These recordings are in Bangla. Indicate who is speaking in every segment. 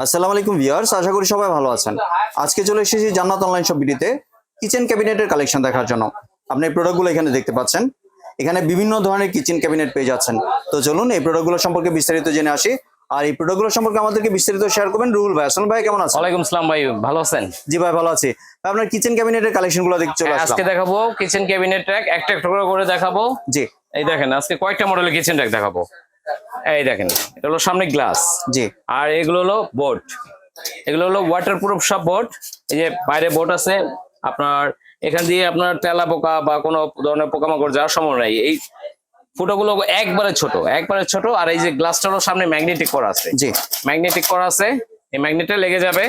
Speaker 1: আসসালামু আলাইকুম ভিউয়ার্স আশা করি সবাই ভালো আছেন। আজকে চলে এসেছি জান্নাত অনলাইন শপ ভিডিওতে কিচেন ক্যাবিনেটের কালেকশন দেখার জন্য। আপনি এই প্রোডাক্টগুলো এখানে দেখতে পাচ্ছেন। এখানে বিভিন্ন ধরনের কিচেন ক্যাবিনেট পেয়ে যাচ্ছেন। তো চলুন এই প্রোডাক্টগুলো সম্পর্কে বিস্তারিত জেনে আসি। আর এই প্রোডাক্টগুলো সম্পর্কে আমাদেরকে বিস্তারিত শেয়ার করবেন রুহুল ভাই। আসসালাম ভাই কেমন আছেন?
Speaker 2: ওয়ালাইকুম আসসালাম ভাই ভালো আছেন?
Speaker 1: জি ভাই ভালো আছি। আপনার কিচেন ক্যাবিনেটের কালেকশনগুলো দেখতে চলে আসলাম।
Speaker 2: আজকে দেখাবো কিচেন ক্যাবিনেট ট্র্যাক একটা একটা করে দেখাবো।
Speaker 1: জি।
Speaker 2: এই দেখেন আজকে কয়েকটা মডেলের কিচেন ট্র্যাক দেখাবো। এই দেখেন এটা হলো সামনে গ্লাস
Speaker 1: জি।
Speaker 2: আর এগুলো হলো বোর্ড এগুলো হলো ওয়াটার প্রুফ সব বোর্ড এই যে বাইরে বোর্ড আছে আপনার এখান দিয়ে আপনার তেলা পোকা বা কোনো ধরনের পোকামাকড় যাওয়ার সম্ভাবনা নাই। এই ফুটোগুলো একবারে ছোট একবারে ছোট। আর এই যে গ্লাসটা হলো সামনে ম্যাগনেটিক করা আছে।
Speaker 1: জি।
Speaker 2: ম্যাগনেটিক করা আছে এই ম্যাগনেটে লেগে যাবে।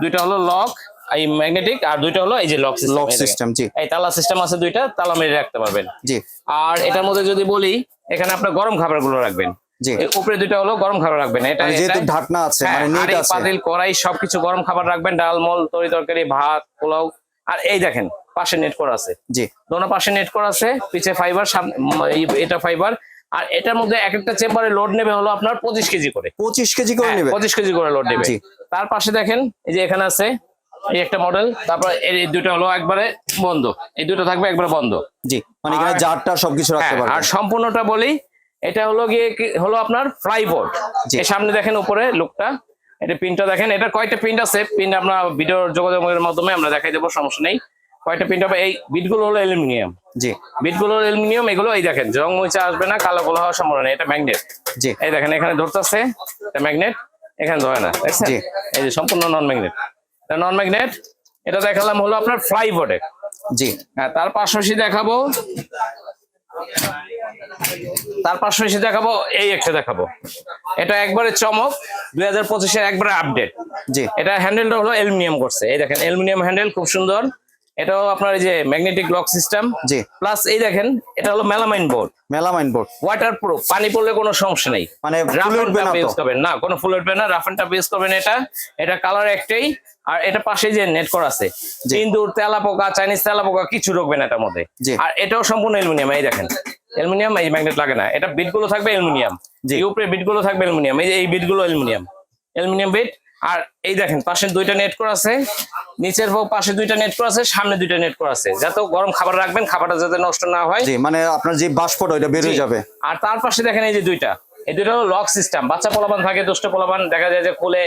Speaker 2: দুইটা হলো লক এই ম্যাগনেটিক আর দুইটা হলো এই যে লক সিস্টেম
Speaker 1: লক সিস্টেম জি।
Speaker 2: এই তালা সিস্টেম আছে দুইটা তালা মেরে রাখতে পারবেন।
Speaker 1: জি।
Speaker 2: আর এটার মধ্যে যদি বলি এখানে আপনার গরম খাবারগুলো রাখবেন।
Speaker 1: জি।
Speaker 2: উপরে দুইটা হলো গরম খাবার রাখবেন। এটা
Speaker 1: যেহেতু ঢাকনা আছে
Speaker 2: হ্যাঁ,
Speaker 1: মানে নেট আছে।
Speaker 2: পাতিল কড়াই সবকিছু গরম খাবার রাখবেন। ডাল মল তরি তরকারি ভাত পোলাও। আর এই দেখেন পাশে নেট করা আছে।
Speaker 1: জি।
Speaker 2: দোনো পাশে নেট করা আছে পিছে ফাইবার এটা ফাইবার আর এটার মধ্যে এক একটা চেম্বারে লোড নেবে হলো আপনার পঁচিশ কেজি করে।
Speaker 1: পঁচিশ কেজি করে নেবে।
Speaker 2: পঁচিশ কেজি করে লোড নেবে। তার পাশে দেখেন এই যে এখানে আছে এই একটা মডেল তারপর এই দুটো হলো একবারে বন্ধ। এই দুটো থাকবে একবারে বন্ধ।
Speaker 1: জি মানে এখানে জারটা সবকিছু রাখতে
Speaker 2: হ্যাঁ, আর সম্পূর্ণটা বলি এটা হলো গিয়ে হলো আপনার ফ্লাইবোর্ড
Speaker 1: জি।
Speaker 2: এই সামনে দেখেন উপরে লুকটা এটা পিনটা দেখেন এটা কয়টা পিন আছে? পিন আমরা ভিডিও যোগাযোগের মাধ্যমে আমরা দেখাই দেবো সমস্যা নেই। কয়টা পিন হবে? এই বিটগুলো হলো অ্যালুমিনিয়াম
Speaker 1: জি।
Speaker 2: বিটগুলো অ্যালুমিনিয়াম এগুলো এই দেখেন রং মরিচা আসবে না কালো গোলা হওয়ার সম্ভাবনা নেই এটা ম্যাগনেট
Speaker 1: জি।
Speaker 2: এই দেখেন এখানে ধরতেছে এটা ম্যাগনেট এখানে ধরে না
Speaker 1: জি।
Speaker 2: এই যে সম্পূর্ণ নন ম্যাগনেট এটা নন ম্যাগনেট এটা দেখালাম হলো আপনার ফ্লাইবোর্ডে
Speaker 1: জি।
Speaker 2: হ্যাঁ তার পাশাপাশি দেখাবো। তার পাশাপাশি দেখাবো এই একটা দেখাবো। এটা একবারে চমক দুই হাজার পঁচিশের একবারে আপডেট
Speaker 1: জি।
Speaker 2: এটা হ্যান্ডেলটা হলো অ্যালুমিনিয়াম করছে। এই দেখেন অ্যালুমিনিয়াম হ্যান্ডেল খুব সুন্দর। এটাও আপনার এই যে ম্যাগনেটিক লক সিস্টেম
Speaker 1: জি।
Speaker 2: প্লাস এই দেখেন এটা হলো melamine board
Speaker 1: melamine board
Speaker 2: waterproof পানি পড়লে কোনো সমস্যা নেই।
Speaker 1: মানে
Speaker 2: ইউজ করবেন। না কোনো ফুল উঠবে না রাফ এন্ড ইউজ করবেন এটা। এটা কালার একটাই। আর এটা পাশে যে নেট করা আছে। ইন্দুর তেলা পোকা চাইনিজ তেলা পোকা কিছু ঢুকবে না এটার মধ্যে। আর এটাও সম্পূর্ণ অ্যালুমিনিয়াম এই দেখেন। অ্যালুমিনিয়াম এই ম্যাগনেট লাগে না। এটা বিটগুলো থাকবে অ্যালুমিনিয়াম। উপরে বিটগুলো থাকবে অ্যালুমিনিয়াম। এই যে এই বিটগুলো অ্যালুমিনিয়াম। অ্যালুমিনিয়াম বিট আর এই দেখেন পাশে দুইটা নেট করা আছে নিচের পাশে দুইটা নেট করা আছে সামনে দুইটা নেট করা আছে। যাতে গরম খাবার রাখবেন খাবারটা যাতে নষ্ট না হয়।
Speaker 1: জি মানে আপনার যে বাষ্পটা ওইটা বের হয়ে যাবে।
Speaker 2: আর তার পাশে দেখেন এই যে দুইটা। এই দুইটা হলো লক সিস্টেম বাচ্চা পোলাপান থাকে দুষ্ট পোলাপান দেখা যায় যে খুলে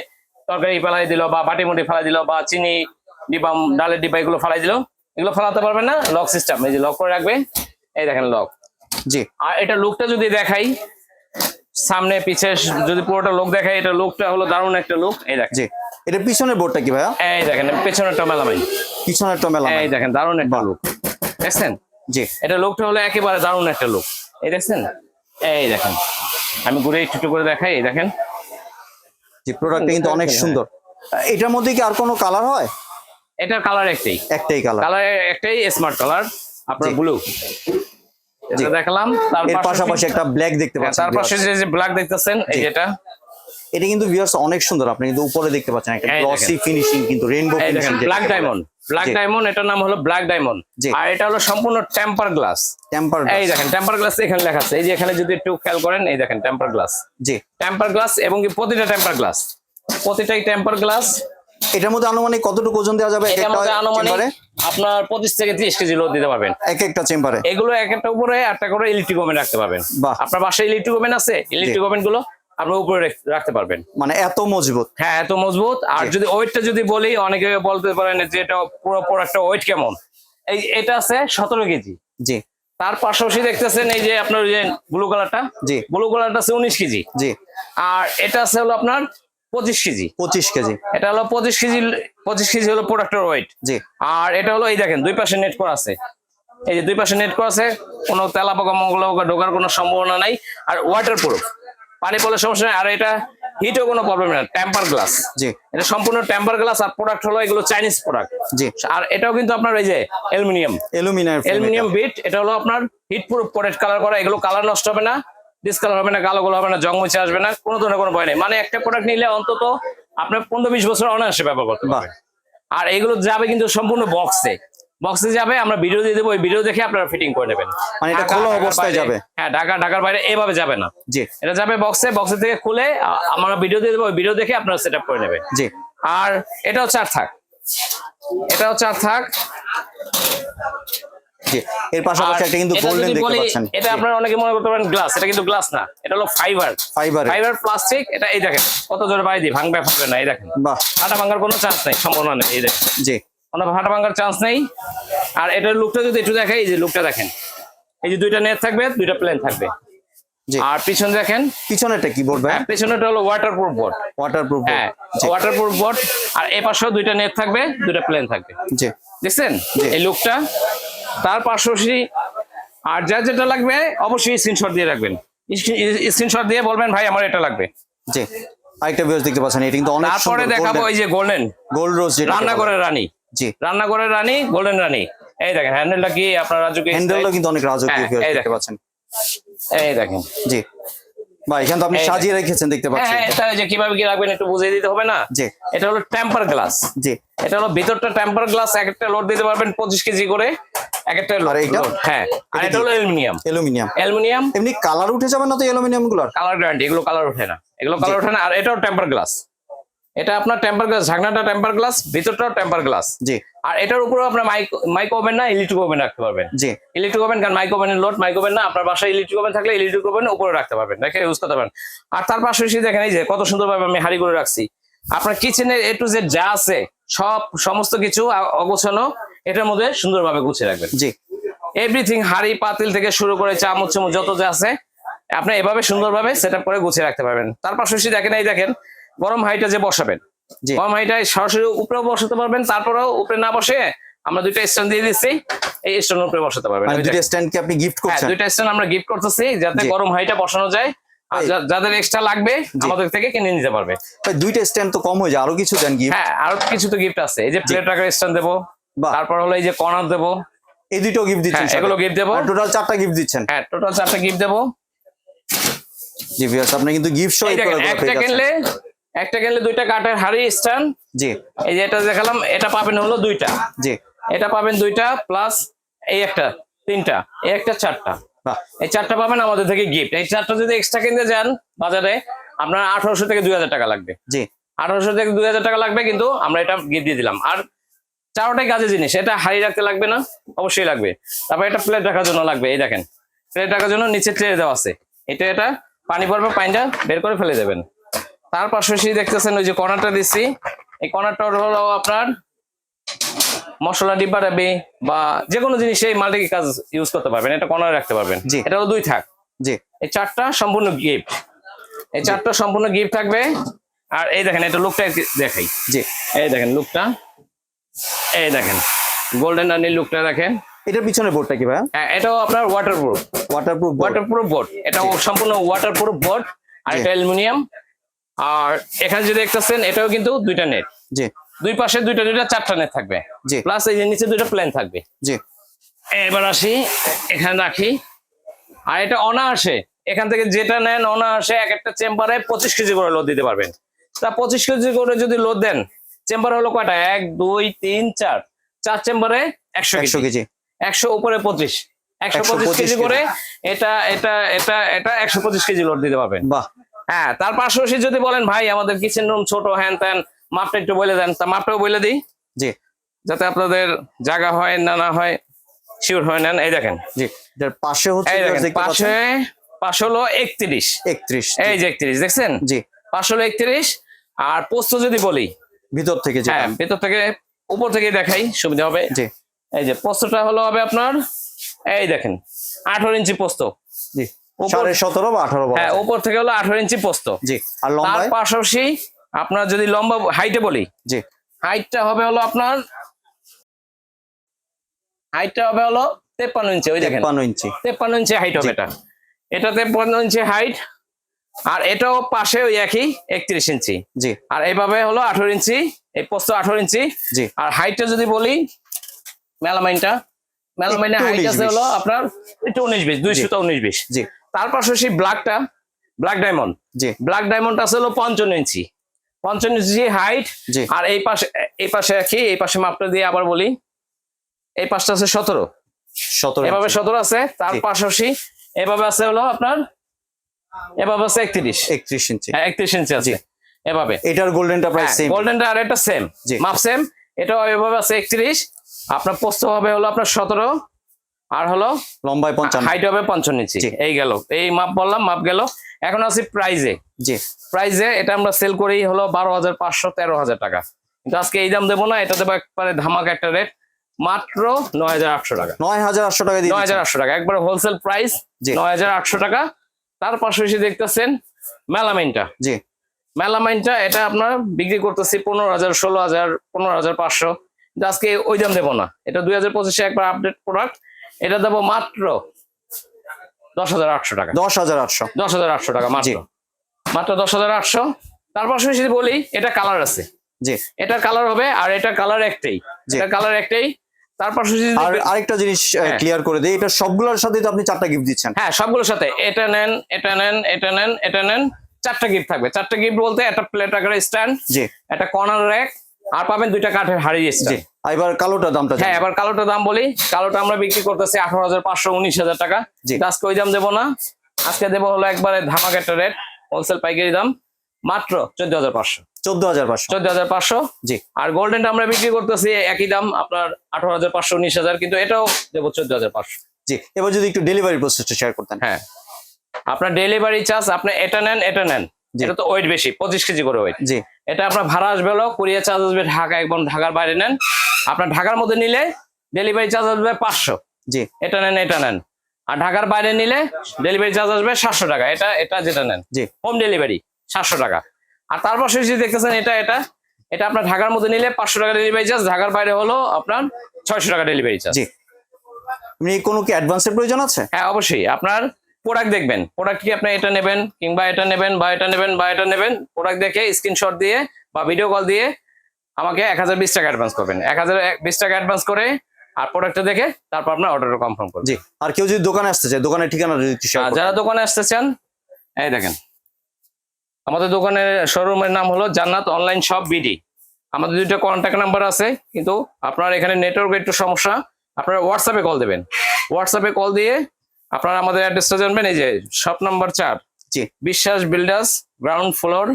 Speaker 2: তরকারি ফেলাই দিল বা বাটি মুটি ফেলাই দিল বা চিনি ডিবা ডালের ডিবা এগুলো ফেলাই দিল। এগুলো ফেলাতে পারবে না? লক সিস্টেম এই যে লক করে রাখবে এই দেখেন লক
Speaker 1: জি।
Speaker 2: আর এটা লুকটা যদি দেখাই সামনে পিছে যদি পুরোটা লোক দেখাই এটা লোকটা হলো দারুণ একটা লোক। এই দেখেন।
Speaker 1: জি। এটা পিছনের বোর্ডটা কি ভাইয়া?
Speaker 2: এই দেখেন পেছনেরটা
Speaker 1: পিছনের তো
Speaker 2: এই দেখেন দারুণ একটা। লুক। দেখছেন?
Speaker 1: জি।
Speaker 2: এটা লোকটা হলো একেবারে দারুণ একটা লোক। এই দেখছেন? এই দেখেন। আমি ঘুরে একটু করে দেখাই এই দেখেন।
Speaker 1: জি প্রোডাক্টটা কিন্তু অনেক। সুন্দর। এটার মধ্যে কি আর কোনো কালার হয়?
Speaker 2: এটার কালার একটাই।
Speaker 1: একটাই কালার
Speaker 2: কালার একটাই স্মার্ট কালার আপনার ব্লু। এটা দেখালাম তার
Speaker 1: এর পাশাপাশি একটা ব্ল্যাক দেখতে
Speaker 2: হ্যাঁ,
Speaker 1: পাচ্ছেন
Speaker 2: তার পাশে যে যে ব্ল্যাক দেখতেছেন এই যেটা।
Speaker 1: এটা কিন্তু ভিউয়ার্স অনেক সুন্দর আপনি কিন্তু উপরে দেখতে পাচ্ছেন একটা গ্লসি ফিনিশিং কিন্তু rainbow finishing
Speaker 2: black diamond black. Diamond এটার নাম হলো ব্ল্যাক ডায়মন্ড। আর এটা হলো সম্পূর্ণ টেম্পার গ্লাস
Speaker 1: টেম্পার
Speaker 2: এই দেখেন টেম্পার গ্লাস এখানে লেখা আছে। এই যে এখানে যদি একটু খেয়াল করেন এই দেখেন টেম্পার গ্লাস
Speaker 1: জি।
Speaker 2: টেম্পার গ্লাস এবং কি প্রতিটা টেম্পার গ্লাস প্রতিটাই টেম্পার গ্লাস
Speaker 1: এটার মধ্যে আনুমানিক কতটুকু ওজন দেওয়া যাবে?
Speaker 2: এটার মধ্যে আনুমানিক আপনার পঁচিশ থেকে তিরিশ কেজি লোড দিতে পারবেন।
Speaker 1: এক একটা চেম্বারে?
Speaker 2: এগুলো এক একটা উপরে একটা করে ইলেকট্রিক ওভেন রাখতে পারবেন। আপনার বাসায় ইলেকট্রিক ওভেন আছে ইলেকট্রিক ওভেনগুলো আপনি উপরে রাখতে পারবেন।
Speaker 1: মানে এত মজবুত?
Speaker 2: হ্যাঁ এত মজবুত। আর যদি ওয়েটটা যদি বলি অনেকে বলতে পারেন যে এটা পুরো প্রোডাক্টটা ওয়েট কেমন? এই এটা আছে সতেরো কেজি।
Speaker 1: জি।
Speaker 2: তার পাশাপাশি দেখতেছেন এই যে আপনার যে ব্লু কালারটা?
Speaker 1: জি।
Speaker 2: ব্লু কালারটা আছে উনিশ কেজি।
Speaker 1: জি।
Speaker 2: আর এটা আছে হলো আপনার পঁচিশ কেজি।
Speaker 1: পঁচিশ কেজি।
Speaker 2: এটা হলো পঁচিশ কেজি পঁচিশ কেজি হলো প্রোডাক্টের ওয়েট
Speaker 1: জি।
Speaker 2: আর এটা হলো এই দেখেন দুই পাশে নেট করা আছে। এই যে দুই পাশে নেট করা আছে কোনো তেলা পোকা মঙ্গলা পোকা ঢোকার কোনো সম্ভাবনা নাই। আর ওয়াটার প্রুফ পানি পড়লে সমস্যা নেই। আর এটা হিটও কোনো প্রবলেম না টেম্পার গ্লাস
Speaker 1: জি।
Speaker 2: এটা সম্পূর্ণ টেম্পার গ্লাস আর প্রোডাক্ট হলো এগুলো চাইনিজ প্রোডাক্ট
Speaker 1: জি।
Speaker 2: আর এটাও কিন্তু আপনার এই যে অ্যালুমিনিয়াম
Speaker 1: অ্যালুমিনিয়াম
Speaker 2: অ্যালুমিনিয়াম বিট এটা। হলো আপনার হিট প্রুফ প্রোডাক্ট কালার করা। এগুলো কালার নষ্ট হবে না। ডিসকালার হবে না কালো গুলো হবে না জং মুছে আসবে না কোনো ধরনের কোনো ভয় নেই। মানে একটা প্রোডাক্ট নিলে অন্তত আপনার পনেরো বিশ বছর অনায়াসে ব্যবহার করতে
Speaker 1: বাহ।
Speaker 2: পারবেন। আর এগুলো যাবে কিন্তু সম্পূর্ণ বক্সে বক্সে যাবে আমরা ভিডিও দিয়ে দেবো ওই ভিডিও দেখে আপনারা ফিটিং করে নেবেন।
Speaker 1: মানে এটা খোলা অবস্থায় যাবে?
Speaker 2: হ্যাঁ ঢাকা ঢাকার বাইরে এভাবে যাবে না।
Speaker 1: জি।
Speaker 2: এটা যাবে বক্সে বক্সে থেকে খুলে আমরা ভিডিও দিয়ে দেবো ওই ভিডিও দেখে আপনারা সেট আপ করে নেবেন।
Speaker 1: জি।
Speaker 2: আর এটাও চার থাক। এটাও চার থাক।
Speaker 1: এর পাশাপাশি একটা কিন্তু গোল্ডেন দেখতে পাচ্ছেন।
Speaker 2: এটা আপনারা অনেকে মনে করতে পারেন গ্লাস এটা কিন্তু গ্লাস না এটা হলো ফাইবার
Speaker 1: ফাইবার
Speaker 2: ফাইবার প্লাস্টিক এটা এই দেখেন কত জোরে বাড়ি দিই ভাঙবে ভাঙবে না এই দেখেন।
Speaker 1: বাহ।
Speaker 2: ফাটা ভাঙার কোনো চান্স নেই সম্ভাবনা নেই এই দেখেন।
Speaker 1: জি।
Speaker 2: কোনো ফাটা ভাঙার চান্স নেই। আর এটার লুকটা যদি একটু দেখেন এই যে লুকটা দেখেন এই যে দুইটা নেট থাকবে দুইটা প্লেন থাকবে। আর পিছন দেখেন
Speaker 1: পিছনেরটা কি বোর্ড ভাই?
Speaker 2: হ্যাঁ, পেছনেটা হলো ওয়াটারপ্রুফ বোর্ড
Speaker 1: ওয়াটারপ্রুফ
Speaker 2: হ্যাঁ ওয়াটারপ্রুফ বোর্ড আর এ পাশেও দুইটা নেট থাকবে দুইটা প্লেন থাকবে।
Speaker 1: জি।
Speaker 2: দেখছেন। এই লুকটা তার পাশাপাশি আর যা যেটা লাগবে অবশ্যই স্ক্রিনশট দিয়ে রাখবেন। স্ক্রিনশট দিয়ে বলবেন ভাই আমার এটা লাগবে।
Speaker 1: জি। আরেকটা ভিউজ দেখতে পাচ্ছেন এটা কিন্তু অনেক
Speaker 2: তারপরে দেখাবো এই যে গোল্ডেন
Speaker 1: গোল্ড রোজ যেটা
Speaker 2: রান্নাঘরের রানী।
Speaker 1: জি।
Speaker 2: রান্নাঘরের রানী গোল্ডেন রানী। এই দেখেন হ্যান্ডেলটা কি আপনার রাজুকে
Speaker 1: হ্যান্ডেলটা কিন্তু অনেক রাজকীয়
Speaker 2: হ্যাঁ,
Speaker 1: দেখতে পাচ্ছেন।
Speaker 2: এই দেখেন।
Speaker 1: জি। ভাই এখানে তো আপনি সাজিয়ে রেখেছেন দেখতে
Speaker 2: হ্যাঁ
Speaker 1: পাচ্ছেন
Speaker 2: হ্যাঁ, এটা যে কীভাবে কি রাখবেন একটু বুঝিয়ে দিতে হবে না?
Speaker 1: জি।
Speaker 2: এটা হলো টেম্পার গ্লাস
Speaker 1: জি।
Speaker 2: এটা হলো ভিতরটা টেম্পার গ্লাস এক একটা লোড দিতে পারবেন পঁচিশ কেজি করে এক একটা? লোড হ্যাঁ আর
Speaker 1: এটা
Speaker 2: এটা হলো অ্যালুমিনিয়াম
Speaker 1: অ্যালুমিনিয়াম
Speaker 2: অ্যালুমিনিয়াম
Speaker 1: এমনি কালার উঠে যাবে না তো অ্যালুমিনিয়ামগুলো
Speaker 2: কালার গ্যারান্টি এগুলো কালার ওঠে না। এগুলো কালার ওঠে না আর এটাও টেম্পার গ্লাস এটা আপনার টেম্পার গ্লাস ঢাকনাটা টেম্পার গ্লাস ভিতরটাও টেম্পার গ্লাস
Speaker 1: জি।
Speaker 2: আর এটার উপরেও আপনার মাইক মাইক ওভেন না ইলেকট্রিক ওভেন রাখতে পারবেন।
Speaker 1: জি।
Speaker 2: ইলেকট্রিক ওভেন কারণ মাইক ওভেনের লোড মাইক ওভেন না আপনার বাসায় ইলেকট্রিক ওভেন থাকলে ইলেকট্রিক ওভেন উপরে রাখতে পারবেন। রেখে ইউজ করতে পারবেন। আর তার পাশাপাশি দেখেন এই যে কত সুন্দরভাবে আমি হাড়ি করে রাখছি। আপনার কিচেনের এ টু জেড যা আছে সব সমস্ত কিছু অগোছানো এটার মধ্যে সুন্দরভাবে গুছিয়ে রাখবেন।
Speaker 1: জি।
Speaker 2: এভরিথিং হাড়ি পাতিল থেকে শুরু করে চামচ চামচ যত যা আছে আপনি এভাবে সুন্দরভাবে সেট করে গুছিয়ে রাখতে পারবেন। তার পাশাপাশি দেখেন এই দেখেন গরম হাইটা যে বসাবেন। গরম হাইটায় সরাসরি উপরেও বসাতে পারবেন তারপরেও উপরে না বসে আমরা দুইটা স্ট্যান্ড দিয়ে দিচ্ছি এই স্ট্যান্ড উপরে বসাতে পারবেন।
Speaker 1: মানে দুইটা স্ট্যান্ড কি আপনি গিফট
Speaker 2: হ্যাঁ
Speaker 1: করছেন
Speaker 2: দুইটা স্ট্যান্ড আমরা গিফট করতেছি যাতে। গরম হাইটা বসানো যায় যাদের এক্সট্রা লাগবে আমাদের থেকে কিনে নিতে পারবে।
Speaker 1: ভাই দুইটা স্ট্যান্ড তো কম হয়ে যায় আরও কিছু দেন গিফট
Speaker 2: হ্যাঁ আরও কিছু তো গিফট আছে। এই যে প্লেট রাখার স্ট্যান্ড দেবো। তারপর হলো এই যে কর্নার দেবো।
Speaker 1: এই দুটো গিফট দিচ্ছেন
Speaker 2: হ্যাঁ এগুলো গিফট দেবো।
Speaker 1: টোটাল চারটা গিফট দিচ্ছেন?
Speaker 2: হ্যাঁ টোটাল চারটা গিফট দেবো।
Speaker 1: জি ভিউয়ার্স আপনি কিন্তু গিফট সহ
Speaker 2: একটা কিনলে একটা কিনলে দুইটা কাঠের হাড়ি স্ট্যান্ড।
Speaker 1: জি।
Speaker 2: এই যে এটা দেখালাম এটা পাবেন হলো দুইটা।
Speaker 1: জি।
Speaker 2: এটা পাবেন দুইটা প্লাস এই একটা তিনটা এই একটা চারটা। এই চারটা পাবেন আমাদের থেকে গিফট এই চারটা যদি এক্সট্রা কিনতে যান বাজারে আপনার আঠারোশো থেকে দুই হাজার টাকা লাগবে।
Speaker 1: জি।
Speaker 2: আঠারোশো থেকে দুই হাজার টাকা লাগবে কিন্তু আমরা এটা গিফট দিয়ে দিলাম। আর চারোটাই কাজের জিনিস এটা হাড়ি রাখতে লাগবে না অবশ্যই লাগবে। তারপর এটা প্লেট রাখার জন্য লাগবে এই দেখেন। প্লেট রাখার জন্য নিচে ট্রে দেওয়া আছে। এটা এটা পানি পড়বে পানিটা বের করে ফেলে দেবেন। তার পাশাপাশি দেখতেছেন ওই যে কর্নারটা দিচ্ছি এই কর্নারটা হলো আপনার মশলা ডিব্বা রাখবে বা যে কোনো জিনিস এই মাল্টি কাজ ইউজ করতে পারবেন। এটা কর্নারে রাখতে পারবেন।
Speaker 1: জি।
Speaker 2: এটা হলো দুই থাক।
Speaker 1: জি।
Speaker 2: এই চারটা সম্পূর্ণ গিফট এই চারটা সম্পূর্ণ গিফট থাকবে। আর এই দেখেন এটা লুকটা দেখাই।
Speaker 1: জি।
Speaker 2: এই দেখেন লুকটা এই দেখেন গোল্ডেন রানির লুকটা দেখেন।
Speaker 1: এটার পিছনে বোর্ডটা কি ভাই
Speaker 2: হ্যাঁ, এটাও আপনার ওয়াটারপ্রুফ
Speaker 1: ওয়াটারপ্রুফ
Speaker 2: ওয়াটারপ্রুফ বোর্ড এটা সম্পূর্ণ ওয়াটারপ্রুফ বোর্ড আর এটা অ্যালুমিনিয়াম। আর এখানে যে দেখতেছেন এটাও কিন্তু দুইটা নেট
Speaker 1: জি।
Speaker 2: দুই পাশে দুইটা দুইটা চারটা নেট থাকবে।
Speaker 1: জি।
Speaker 2: প্লাস এই যে নিচে দুইটা প্লেন থাকবে।
Speaker 1: জি।
Speaker 2: এবার আসি এখানে রাখি। আর এটা অনায়াসে এখান থেকে যেটা নেন অনায়াসে এক একটা চেম্বারে পঁচিশ কেজি করে লোড দিতে পারবেন। তা পঁচিশ কেজি করে যদি লোড দেন চেম্বার হলো কয়টা? এক দুই তিন চার। চার চেম্বারে একশো
Speaker 1: একশো
Speaker 2: কেজি। একশো উপরে পঁচিশ। একশো
Speaker 1: 125
Speaker 2: পঁচিশ কেজি
Speaker 1: কেজি।
Speaker 2: করে এটা এটা এটা এটা একশো পঁচিশ কেজি লোড দিতে পারবেন।
Speaker 1: বাহ।
Speaker 2: হ্যাঁ তার পাশাপাশি যদি বলেন ভাই আমাদের কিচেন রুম ছোট হ্যান ত্যান মাপটা একটু বলে দেন। তা মাপটাও বলে দিই।
Speaker 1: জি।
Speaker 2: যাতে আপনাদের জায়গা হয় না না হয় শিওর হয় নেন। এই দেখেন।
Speaker 1: জি পাশে হচ্ছে
Speaker 2: পাশে পাশে হলো একত্রিশ।
Speaker 1: একত্রিশ
Speaker 2: এই যে একত্রিশ দেখছেন?
Speaker 1: জি।
Speaker 2: পাশে হলো একত্রিশ। আর পোস্ত যদি বলি
Speaker 1: ভিতর থেকে
Speaker 2: হ্যাঁ ভিতর থেকে উপর থেকে দেখাই সুবিধা হবে।
Speaker 1: জি।
Speaker 2: এই যে পোস্তটা হলো হবে আপনার এই দেখেন আঠারো ইঞ্চি পোস্ত।
Speaker 1: জি। সাড়ে সতেরো বা আঠারো
Speaker 2: হ্যাঁ উপর থেকে হলো আঠারো ইঞ্চি পোস্ত।
Speaker 1: জি আর
Speaker 2: তার পাশাপাশি আপনার যদি লম্বা হাইটে বলি
Speaker 1: জি।
Speaker 2: হাইটটা হবে হলো আপনার হাইটটা হবে হলো তেপ্পান্ন ইঞ্চি ওই দেখেন।
Speaker 1: তেপ্পান্ন ইঞ্চি।
Speaker 2: তেপ্পান্ন ইঞ্চি হাইট হবে এটা। এটা তেপ্পান্ন ইঞ্চি হাইট আর এটাও পাশে ওই একই একত্রিশ ইঞ্চি।
Speaker 1: জি।
Speaker 2: আর এইভাবে হলো আঠারো ইঞ্চি এই পোস্ত আঠারো ইঞ্চি।
Speaker 1: জি।
Speaker 2: আর হাইটটা যদি বলি মেলামাইনটা মেলামাইনের হাইট
Speaker 1: 19
Speaker 2: আছে হলো আপনার একটু উনিশ বিশ দুই সুতা উনিশ বিশ।
Speaker 1: জি।
Speaker 2: তার পাশাপাশি ব্ল্যাকটা ব্ল্যাক ডায়মন্ড
Speaker 1: জি।
Speaker 2: ব্ল্যাক ডায়মন্ড আছে হলো পঞ্চান্ন ইঞ্চি। পঞ্চান্ন ইঞ্চি হাইট
Speaker 1: জি।
Speaker 2: আর এই পাশে এই পাশে কি এই পাশে মাপটা দিয়ে আবার বলি। এই পাঁচটা আছে সতেরো।
Speaker 1: সতেরো
Speaker 2: এভাবে সতেরো আছে তার। পাশাপাশি এভাবে আছে হলো আপনার এভাবে আছে একত্রিশ।
Speaker 1: একত্রিশ ইঞ্চি।
Speaker 2: হ্যাঁ একত্রিশ ইঞ্চি আছে। এভাবে।
Speaker 1: এটার গোল্ডেনটা প্রায় সেম
Speaker 2: গোল্ডেনটা আর এটা সেম। মাপ সেম এটাও এভাবে আছে একত্রিশ। আপনার পোস্ত হবে হলো আপনার সতেরো। আর হলো
Speaker 1: লম্বায় পঞ্চান্ন।
Speaker 2: হাইট হবে পঞ্চান্ন ইঞ্চি। এই গেল। এই মাপ বললাম মাপ গেল। এখন আছে প্রাইজে।
Speaker 1: জি।
Speaker 2: প্রাইজে এটা আমরা সেল করি হলো বারো হাজার পাঁচশো তেরো হাজার টাকা। কিন্তু আজকে এই দাম দেবো না এটা দেবো একবারে ধামাক একটা রেট মাত্র নয় হাজার আটশো টাকা।
Speaker 1: নয় হাজার আটশো টাকা
Speaker 2: নয় হাজার আটশো টাকা। একবার হোলসেল প্রাইস
Speaker 1: জি।
Speaker 2: নয় হাজার আটশো টাকা। তার পাশাপাশি দেখতেছেন মেলামাইনটা।
Speaker 1: জি।
Speaker 2: মেলামাইনটা এটা আপনার বিক্রি করতেছি পনেরো হাজার ষোলো হাজার পনেরো হাজার পাঁচশো। আজকে ওই দাম দেবো না। এটা দুই হাজার পঁচিশে একবার আপডেট প্রোডাক্ট এটা দেবো মাত্র দশ হাজার আটশো টাকা।
Speaker 1: দশ হাজার আটশো।
Speaker 2: দশ হাজার আটশো টাকা মাত্র। মাত্র দশ হাজার আটশো। তার পাশাপাশি যদি বলি এটা কালার আছে।
Speaker 1: জি।
Speaker 2: এটার কালার হবে আর এটার কালার একটাই। এটার কালার একটাই। তার পাশাপাশি
Speaker 1: আর আরেকটা জিনিস। ক্লিয়ার করে দিই এটা সবগুলোর সাথে তো আপনি চারটা গিফট দিচ্ছেন।
Speaker 2: হ্যাঁ সবগুলোর সাথে। এটা নেন এটা নেন এটা নেন এটা নেন। চারটা গিফট থাকবে। চারটা গিফট বলতে একটা প্লেট আকারে স্ট্যান্ড
Speaker 1: জি।
Speaker 2: একটা কর্নার র্যাক আর পাবেন দুইটা কাঠের হাড়ি স্ট্যান্ড
Speaker 1: এবার কালোটার দামটা
Speaker 2: হ্যাঁ এবার কালোটার দাম বলি। কালোটা আমরা বিক্রি করতেছি আঠারো হাজার পাঁচশো উনিশ হাজার টাকা।
Speaker 1: জি।
Speaker 2: আজকে ওই দাম দেবো না। আজকে দেবো হলো একবারে ধামাক একটা রেট হোলসেল পাইকারি দাম। মাত্র চোদ্দ হাজার পাঁচশো।
Speaker 1: চোদ্দ হাজার পাঁচশো।
Speaker 2: চোদ্দ হাজার পাঁচশো।
Speaker 1: জি।
Speaker 2: আর গোল্ডেনটা আমরা বিক্রি করতেছি একই দাম আপনার আঠারো হাজার পাঁচশো উনিশ হাজার কিন্তু এটাও দেবো চোদ্দ হাজার পাঁচশো।
Speaker 1: জি এবার যদি একটু ডেলিভারি প্রসেসটা শেয়ার করতেন।
Speaker 2: হ্যাঁ। আপনার ডেলিভারি চার্জ আপনি এটা নেন এটা নেন। এটা তো ওয়েট বেশি পঁচিশ কেজি করে ওয়েট
Speaker 1: জি।
Speaker 2: এটা আপনার ভাড়া আসবে হলো কুরিয়ার চার্জ আসবে ঢাকা একদম ঢাকার বাইরে নেন। আপনার ঢাকার মধ্যে নিলে ডেলিভারি চার্জ আসবে পাঁচশো।
Speaker 1: জি।
Speaker 2: এটা নেন এটা নেন। আর ঢাকার বাইরে নিলে ডেলিভারি চার্জ আসবে সাতশো টাকা। এটা এটা যেটা নেন।
Speaker 1: জি।
Speaker 2: হোম ডেলিভারি সাতশো টাকা। আর তারপর শেষে দেখতেছেন এটা এটা এটা আপনার ঢাকার মধ্যে নিলে পাঁচশো টাকা ডেলিভারি চার্জ ঢাকার বাইরে হলো আপনার ছয়শো টাকা ডেলিভারি চার্জ
Speaker 1: জি। এমনি কোনো কি অ্যাডভান্সের প্রয়োজন আছে?
Speaker 2: হ্যাঁ অবশ্যই। আপনার প্রোডাক্ট দেখবেন। প্রোডাক্ট কি আপনি এটা নেবেন কিংবা এটা নেবেন বা এটা নেবেন বা এটা নেবেন প্রোডাক্ট দেখে স্ক্রিনশট দিয়ে বা ভিডিও কল দিয়ে আমাকে এক হাজার বিশ টাকা অ্যাডভান্স করবেন। এক হাজার বিশ টাকা অ্যাডভান্স করে আর প্রোডাক্টটা দেখে তারপর আপনার অর্ডারটা কনফার্ম করবেন।
Speaker 1: জি আর কেউ যদি দোকানে আসতে চায় দোকানের ঠিকানা
Speaker 2: যারা দোকানে আসতে চান এই দেখেন। আমাদের দোকানের শোরুমের নাম হলো জান্নাত অনলাইন শপ বিডি আমাদের দুইটা কন্ট্যাক্ট নাম্বার আছে কিন্তু আপনার এখানে নেটওয়ার্ক একটু সমস্যা আপনারা হোয়াটসঅ্যাপে কল দেবেন। হোয়াটসঅ্যাপে কল দিয়ে আপনারা আমাদের অ্যাড্রেসটা জানবেন এই যে শপ নাম্বার চার।
Speaker 1: জি।
Speaker 2: Biswas builders ground floor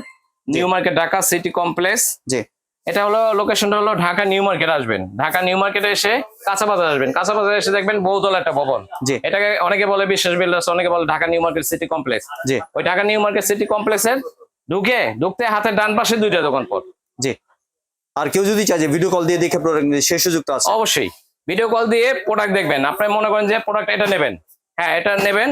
Speaker 2: New Market Dhaka city complex
Speaker 1: জি।
Speaker 2: এটা হলো লোকেশনটা হলো ঢাকা নিউ মার্কেট আসবেন। ঢাকা নিউ মার্কেটে এসে কাঁচা বাজার আসবেন। কাঁচা বাজারে এসে দেখবেন বহুতলা একটা ভবন।
Speaker 1: জি।
Speaker 2: এটাকে অনেকে বলে বিশ্বাস বিল্ডার্স অনেকে বলে Dhaka New Market city complex
Speaker 1: জি।
Speaker 2: ওই ঢাকা নিউ মার্কেট সিটি কমপ্লেক্সের ঢুকে ঢুকতে হাতের ডান পাশে দুইটা দোকান পর
Speaker 1: জি। আর কেউ যদি চায় যে ভিডিও কল দিয়ে দেখে প্রোডাক্ট সেই সুযোগটা আছে।
Speaker 2: অবশ্যই। ভিডিও কল দিয়ে প্রোডাক্ট দেখবেন। আপনি মনে করেন যে প্রোডাক্ট এটা নেবেন। হ্যাঁ এটা নেবেন।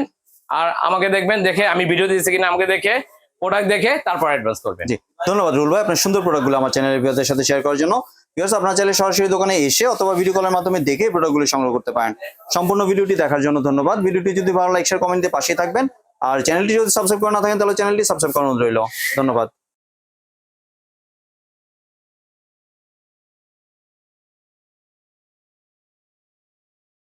Speaker 2: আর আমাকে দেখবেন, দেখে আমি ভিডিও দিয়েছি কিনা, আমাকে দেখে প্রোডাক্ট দেখে তারপর অ্যাডভান্স করবেন।
Speaker 1: জি, ধন্যবাদ রুল ভাই। আপনার সুন্দর প্রোডাক্টগুলো আমার চ্যানেলের ভিউয়ারদের সাথে শেয়ার করার জন্য। ভিউয়ার্স আপনার চাইলে সরাসরি দোকানে এসে অথবা ভিডিও কলের মাধ্যমে দেখে প্রোডাক্টগুলো সংগ্রহ করতে পারেন। সম্পূর্ণ ভিডিওটি দেখার জন্য ধন্যবাদ। ভিডিওটি যদি ভালো লাইক শেয়ার কমেন্ট দিয়ে পাশে থাকবেন। আর চ্যানেলটি যদি সাবস্ক্রাইব করা না থাকেন, তাহলে চ্যানেলটি সাবস্ক্রাইব করানো রইল। ধন্যবাদ।